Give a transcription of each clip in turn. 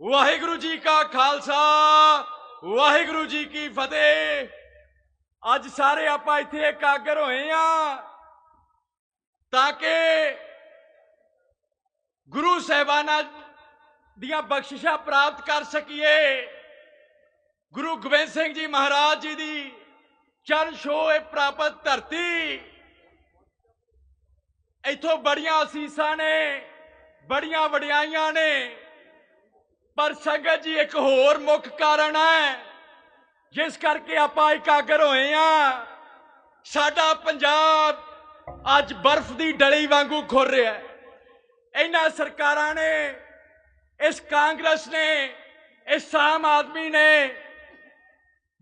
ਵਾਹਿਗੁਰੂ ਜੀ ਕਾ ਖਾਲਸਾ, ਵਾਹਿਗੁਰੂ ਜੀ ਕੀ ਫਤਿਹ। ਅੱਜ ਸਾਰੇ ਆਪਾਂ ਇੱਥੇ ਇਕਾਗਰ ਹੋਏ ਆ ਤਾਂ ਕਿ ਗੁਰੂ ਸਾਹਿਬਾਨਾਂ ਦੀਆਂ ਬਖਸ਼ਿਸ਼ਾਂ ਪ੍ਰਾਪਤ ਕਰ ਸਕੀਏ। ਗੁਰੂ ਗੋਬਿੰਦ ਸਿੰਘ ਜੀ ਮਹਾਰਾਜ ਜੀ ਦੀ ਚਰਨ ਛੋਏ ਪ੍ਰਾਪਤ ਧਰਤੀ। ਇੱਥੋਂ ਬੜੀਆਂ ਅਸੀਸਾਂ ਨੇ, ਬੜੀਆਂ ਵਡਿਆਈਆਂ ਨੇ ਪਰ ਸੰਗਤ ਜੀ, ਇੱਕ ਹੋਰ ਮੁੱਖ ਕਾਰਨ ਹੈ, ਜਿਸ ਕਰਕੇ ਆਪਾਂ ਇਕਾਗਰ ਹੋਏ ਆ। ਸਾਡਾ ਪੰਜਾਬ ਅੱਜ ਬਰਫ਼ ਦੀ ਡਲੀ ਵਾਂਗੂ ਖੁਰ ਰਿਹਾ ਹੈ। ਇਹਨਾਂ ਸਰਕਾਰਾਂ ਨੇ, ਇਸ ਕਾਂਗਰਸ ਨੇ, ਇਸ ਆਮ ਆਦਮੀ ਨੇ,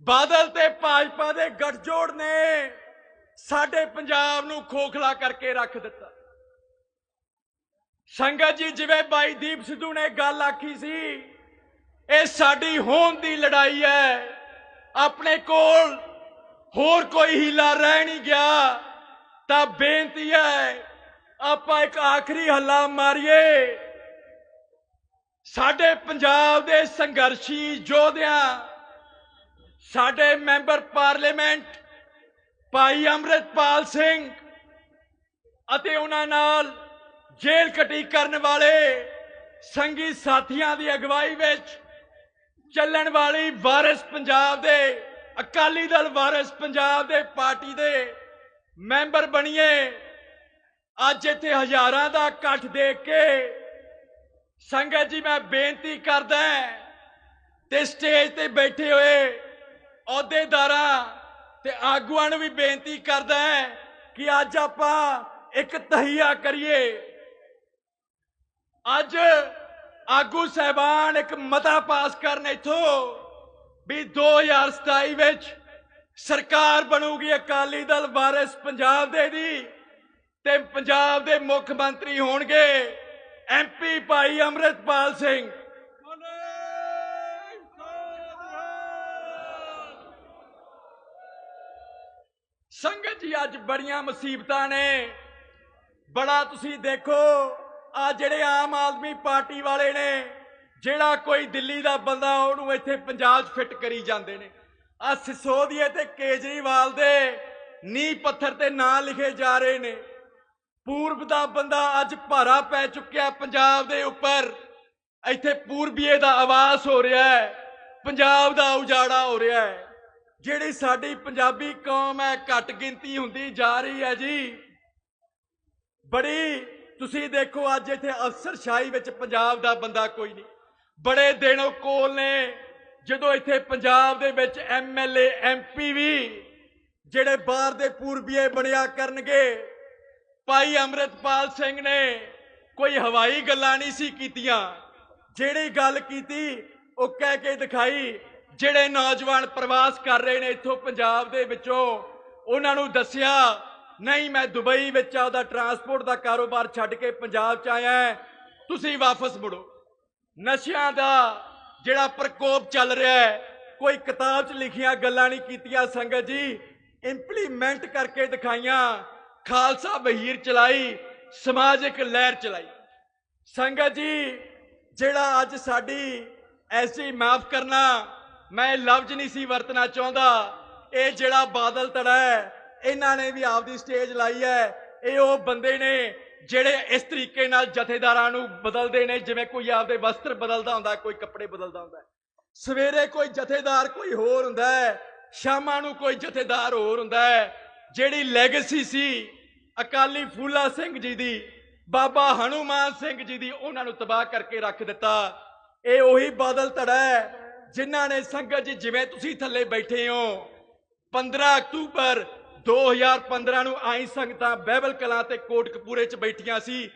ਬਾਦਲ ਤੇ ਭਾਜਪਾ ਦੇ ਗੱਠਜੋੜ ਨੇ, ਸਾਡੇ ਪੰਜਾਬ ਨੂੰ ਖੋਖਲਾ ਕਰਕੇ ਰੱਖ ਦਿੱਤਾ। ਸੰਗਤ ਜੀ, ਜਿਵੇਂ ਬਾਈ ਦੀਪ ਸਿੱਧੂ ਨੇ ਗੱਲ ਆਖੀ ਸੀ, ਇਹ ਸਾਡੀ ਹੋਂਦ ਦੀ ਲੜਾਈ ਹੈ। ਆਪਣੇ ਕੋਲ ਹੋਰ ਕੋਈ ਹੀਲਾ ਰਹਿ ਨਹੀਂ ਗਿਆ। ਤਾਂ ਬੇਨਤੀ ਹੈ, ਆਪਾਂ ਇੱਕ ਆਖਰੀ ਹੱਲਾ ਮਾਰੀਏ। ਸਾਡੇ ਪੰਜਾਬ ਦੇ ਸੰਘਰਸ਼ੀ ਯੋਧਿਆਂ, ਸਾਡੇ ਮੈਂਬਰ ਪਾਰਲੀਮੈਂਟ ਭਾਈ ਅੰਮ੍ਰਿਤਪਾਲ ਸਿੰਘ ਅਤੇ ਉਹਨਾਂ ਨਾਲ ਜੇਲ੍ਹ ਕਟੀ ਕਰਨ ਵਾਲੇ ਸੰਗੀ ਸਾਥੀਆਂ ਦੀ ਅਗਵਾਈ ਵਿੱਚ ਚੱਲਣ ਵਾਲੀ ਵਾਰਿਸ ਪੰਜਾਬ ਦੇ, ਅਕਾਲੀ ਦਲ ਵਾਰਿਸ ਪੰਜਾਬ ਦੇ ਪਾਰਟੀ ਦੇ ਮੈਂਬਰ ਬਣੀਏ। ਅੱਜ ਇੱਥੇ ਹਜ਼ਾਰਾਂ ਦਾ ਇਕੱਠ ਦੇਖ ਕੇ ਸੰਗਤ ਜੀ, ਮੈਂ ਬੇਨਤੀ ਕਰਦਾ ਤੇ ਸਟੇਜ ਤੇ ਬੈਠੇ ਹੋਏ ਅਹੁਦੇਦਾਰਾਂ ਤੇ ਆਗੂਆਂ ਨੂੰ ਵੀ ਬੇਨਤੀ ਕਰਦਾ ਕਿ ਅੱਜ ਆਪਾਂ ਇੱਕ ਤਹੀਆ ਕਰੀਏ। ਅੱਜ ਆਗੂ ਸਹਿਬਾਨ ਇੱਕ ਮਤਾ ਪਾਸ ਕਰਨ ਇਥੋਂ ਵੀ 2027 ਵਿੱਚ ਸਰਕਾਰ ਬਣੂਗੀ ਅਕਾਲੀ ਦਲ, ਵਾਰਿਸ ਪੰਜਾਬ ਦੇ ਦੀ ਤੇ ਪੰਜਾਬ ਦੇ ਮੁੱਖ ਮੰਤਰੀ ਹੋਣਗੇ ਐਮਪੀ ਭਾਈ ਅਮਰਿਤਪਾਲ ਸਿੰਘ। ਸੰਗਤ ਜੀ, ਅੱਜ ਬੜੀਆਂ ਮੁਸੀਬਤਾਂ ਨੇ। ਬੜਾ ਤੁਸੀਂ ਦੇਖੋ ਆ ਜਿਹੜੇ ਆਮ ਆਦਮੀ ਪਾਰਟੀ ਵਾਲੇ ਨੇ, ਜਿਹੜਾ ਕੋਈ ਦਿੱਲੀ ਦਾ ਬੰਦਾ, ਉਹਨੂੰ ਇੱਥੇ ਪੰਜਾਬ 'ਚ ਫਿੱਟ ਕਰੀ ਜਾਂਦੇ ਨੇ। ਆ ਸਿਸੋਦੀਏ ਤੇ ਕੇਜਰੀਵਾਲ ਦੇ ਨੀ ਪੱਥਰ ਤੇ ਨਾਂ ਲਿਖੇ ਜਾ ਰਹੇ ਨੇ। ਪੂਰਬ ਦਾ ਬੰਦਾ ਅੱਜ ਭਾਰਾ ਪੈ ਚੁੱਕਿਆ ਪੰਜਾਬ ਦੇ ਉੱਪਰ। ਇੱਥੇ ਪੂਰਬੀਏ ਦਾ ਆਵਾਜ਼ ਹੋ ਰਿਹਾ ਹੈ, ਪੰਜਾਬ ਦਾ ਉਜਾੜਾ ਹੋ ਰਿਹਾ ਹੈ। ਜਿਹੜੀ ਸਾਡੀ ਪੰਜਾਬੀ ਕੌਮ ਹੈ, ਘੱਟ ਗਿਣਤੀ ਹੁੰਦੀ ਜਾ ਰਹੀ ਹੈ ਜੀ। ਬੜੀ ਤੁਸੀਂ ਦੇਖੋ ਅੱਜ ਇੱਥੇ ਅਫਸਰਸ਼ਾਹੀ ਵਿੱਚ ਪੰਜਾਬ ਦਾ ਬੰਦਾ ਕੋਈ ਨਹੀਂ। ਬੜੇ ਦਿਨੋਂ ਕੋਲ ਨੇ, ਜਦੋਂ ਇੱਥੇ ਪੰਜਾਬ ਦੇ ਵਿੱਚ ਐਮਐਲਏ ਐਮਪੀ ਵੀ ਜਿਹੜੇ ਬਾਹਰ ਦੇ ਪੂਰਬੀਏ ਬਣਿਆ ਕਰਨਗੇ। ਭਾਈ ਅਮਰਿਤਪਾਲ ਸਿੰਘ ਨੇ ਕੋਈ ਹਵਾਈ ਗੱਲਾਂ ਨਹੀਂ ਸੀ ਕੀਤੀਆਂ। ਜਿਹੜੀ ਗੱਲ ਕੀਤੀ, ਉਹ ਕਹਿ ਕੇ ਦਿਖਾਈ, ਜਿਹੜੇ ਨੌਜਵਾਨ ਪ੍ਰਵਾਸ ਕਰ ਰਹੇ ਨੇ ਇੱਥੋਂ ਪੰਜਾਬ ਦੇ ਵਿੱਚੋਂ, ਉਹਨਾਂ ਨੂੰ ਦੱਸਿਆ ਨਹੀਂ, ਮੈਂ ਦੁਬਈ ਵਿੱਚ ਆਪਦਾ ਟਰਾਂਸਪੋਰਟ ਦਾ ਕਾਰੋਬਾਰ ਛੱਡ ਕੇ ਪੰਜਾਬ ਚ ਆਇਆ ਤੁਸੀਂ ਵਾਪਸ ਮੁੜੋ। ਨਸ਼ਿਆਂ ਦਾ ਜਿਹੜਾ ਪ੍ਰਕੋਪ ਚੱਲ ਰਿਹਾ ਹੈ, ਕੋਈ ਕਿਤਾਬ 'ਚ ਲਿਖੀਆਂ ਗੱਲਾਂ ਨਹੀਂ ਕੀਤੀਆਂ ਸੰਗਤ ਜੀ। ਇੰਪਲੀਮੈਂਟ ਕਰਕੇ ਦਿਖਾਈਆਂ, ਖਾਲਸਾ ਬਹੀਰ ਚਲਾਈ, ਸਮਾਜਿਕ ਲਹਿਰ ਚਲਾਈ। ਸੰਗਤ ਜੀ, ਜਿਹੜਾ ਅੱਜ ਸਾਡੀ ਐਸੀ ਮਾਫ ਕਰਨਾ, ਮੈਂ ਲਫ਼ਜ਼ ਨਹੀਂ ਸੀ ਵਰਤਣਾ ਚਾਹੁੰਦਾ, ਇਹ ਜਿਹੜਾ ਬਾਦਲ ਤੜਾ ਹੈ ਇਹਨਾਂ ਨੇ ਵੀ ਆਪਦੀ ਸਟੇਜ ਲਾਈ ਹੈ। ਇਹ ਉਹ ਬੰਦੇ ਨੇ ਜਿਹੜੇ ਇਸ ਤਰੀਕੇ ਨਾਲ ਜਥੇਦਾਰਾਂ ਨੂੰ ਬਦਲਦੇ ਨੇ, ਜਿਵੇਂ ਕੋਈ ਆਪਦੇ ਵਸਤਰ ਬਦਲਦਾ ਹੁੰਦਾ, ਕੋਈ ਕੱਪੜੇ ਬਦਲਦਾ ਹੁੰਦਾ ਸਵੇਰੇ ਕੋਈ ਜਥੇਦਾਰ ਕੋਈ ਹੋਰ ਹੁੰਦਾ ਹੈ, ਸ਼ਾਮਾਂ ਨੂੰ ਕੋਈ ਜਥੇਦਾਰ ਹੋਰ ਹੁੰਦਾ ਹੈ। ਜਿਹੜੀ ਲੈਗੇਸੀ ਸੀ ਅਕਾਲੀ ਫੂਲਾ ਸਿੰਘ ਜੀ ਦੀ, ਬਾਬਾ ਹਨੂਮਾਨ ਸਿੰਘ ਜੀ ਦੀ, ਉਹਨਾਂ ਨੂੰ ਤਬਾਹ ਕਰਕੇ ਰੱਖ ਦਿੱਤਾ। ਇਹ ਉਹੀ ਬਾਦਲ ਧੜਾ ਹੈ, ਜਿਨ੍ਹਾਂ ਨੇ ਸੰਗਤ ਜੀ ਜਿਵੇਂ ਤੁਸੀਂ ਥੱਲੇ ਬੈਠੇ ਹੋ 15 ਅਕਤੂਬਰ 2015 ਨੂੰ ਆਈ ਸੰਗਤਾਂ ਬਹਿਬਲ ਕਲਾਂ ਤੇ ਕੋਟਕਪੂਰੇ 'ਚ ਬੈਠੀਆਂ ਸੀ,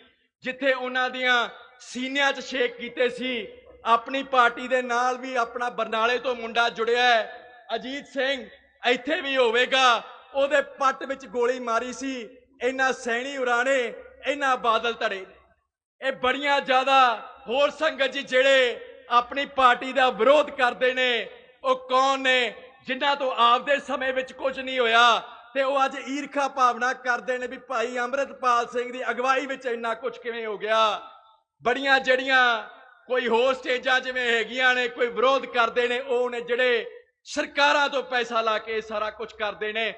ਜਿੱਥੇ ਉਹਨਾਂ ਦੀਆਂ ਸੀਨਿਆਂ 'ਚ ਛੇਕ ਕੀਤੇ ਸੀ। ਆਪਣੀ ਪਾਰਟੀ ਦੇ ਨਾਲ ਵੀ ਆਪਣਾ ਬਰਨਾਲੇ ਤੋਂ ਮੁੰਡਾ ਜੁੜਿਆ ਹੈ, ਅਜੀਤ ਸਿੰਘ, ਇੱਥੇ ਵੀ ਹੋਵੇਗਾ। ਉਹਦੇ ਪੱਟ ਵਿੱਚ ਗੋਲੀ ਮਾਰੀ ਸੀ, ਇਹਨਾਂ ਸੈਣੀ ਉਰਾਣੇ, ਇਹਨਾਂ ਬਾਦਲ ਧੜੇ। ਇਹ ਬੜੀਆਂ ਜ਼ਿਆਦਾ ਹੋਰ ਸੰਗਤ ਜੀ ਜਿਹੜੇ ਆਪਣੀ ਪਾਰਟੀ ਦਾ ਵਿਰੋਧ ਕਰਦੇ ਨੇ, ਉਹ ਕੌਣ ਨੇ, ਜਿਨ੍ਹਾਂ ਤੋਂ ਆਪਦੇ ਸਮੇਂ ਵਿੱਚ ਕੁਝ ਨਹੀਂ ਹੋਇਆ। ਤੇ ਉਹ ਅੱਜ ਈਰਖਾ ਭਾਵਨਾ ਕਰਦੇ ਨੇ ਵੀ ਭਾਈ ਅੰਮ੍ਰਿਤਪਾਲ ਸਿੰਘ ਦੀ ਅਗਵਾਈ ਵਿੱਚ ਇੰਨਾ ਕੁਝ ਕਿਵੇਂ ਹੋ ਗਿਆ? ਬੜੀਆਂ ਜਿਹੜੀਆਂ ਕੋਈ ਹੋਰ ਸਟੇਜਾਂ ਜਿਵੇਂ ਹੈਗੀਆਂ ਨੇ, ਕੋਈ ਵਿਰੋਧ ਕਰਦੇ ਨੇ, ਉਹ ਨੇ ਜਿਹੜੇ ਸਰਕਾਰਾਂ ਤੋਂ ਪੈਸਾ ਲਾ ਕੇ ਸਾਰਾ ਕੁਝ ਕਰਦੇ ਨੇ।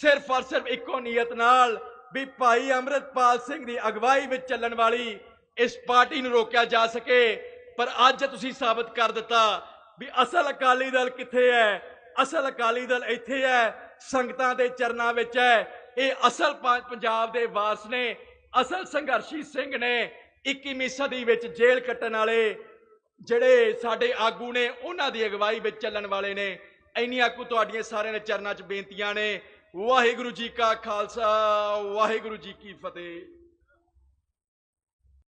ਸਿਰਫ ਔਰ ਸਿਰਫ ਇੱਕੋ ਨੀਅਤ ਨਾਲ ਵੀ ਭਾਈ ਅੰਮ੍ਰਿਤਪਾਲ ਸਿੰਘ ਦੀ ਅਗਵਾਈ ਵਿੱਚ ਚੱਲਣ ਵਾਲੀ ਇਸ ਪਾਰਟੀ ਨੂੰ ਰੋਕਿਆ ਜਾ ਸਕੇ। ਪਰ ਅੱਜ ਤੁਸੀਂ ਸਾਬਤ ਕਰ ਦਿੱਤਾ ਵੀ ਅਸਲ ਅਕਾਲੀ ਦਲ ਕਿੱਥੇ ਹੈ? ਅਸਲ ਅਕਾਲੀ ਦਲ ਇੱਥੇ ਹੈ ਸੰਗਤਾਂ ਦੇ ਚਰਨਾਂ ਵਿੱਚ ਹੈ। ਇਹ ਅਸਲ ਪੰ- ਪੰਜਾਬ ਦੇ ਵਾਰਸ ਨੇ, ਅਸਲ ਸੰਘਰਸ਼ੀ ਸਿੰਘ ਨੇ 21ਵੀਂ ਸਦੀ ਵਿੱਚ ਜੇਲ੍ਹ ਕੱਟਣ ਵਾਲੇ ਜਿਹੜੇ ਸਾਡੇ ਆਗੂ ਨੇ, ਉਹਨਾਂ ਦੀ ਅਗਵਾਈ ਵਿੱਚ ਚੱਲਣ ਵਾਲੇ ਨੇ। ਇੰਨੀਆਂ ਕੁ ਤੁਹਾਡੀਆਂ ਸਾਰਿਆਂ ਦੇ ਚਰਨਾਂ 'ਚ ਬੇਨਤੀਆਂ ਨੇ। ਵਾਹਿਗੁਰੂ ਜੀ ਕਾ ਖਾਲਸਾ, ਵਾਹਿਗੁਰੂ ਜੀ ਕੀ ਫਤਿਹ।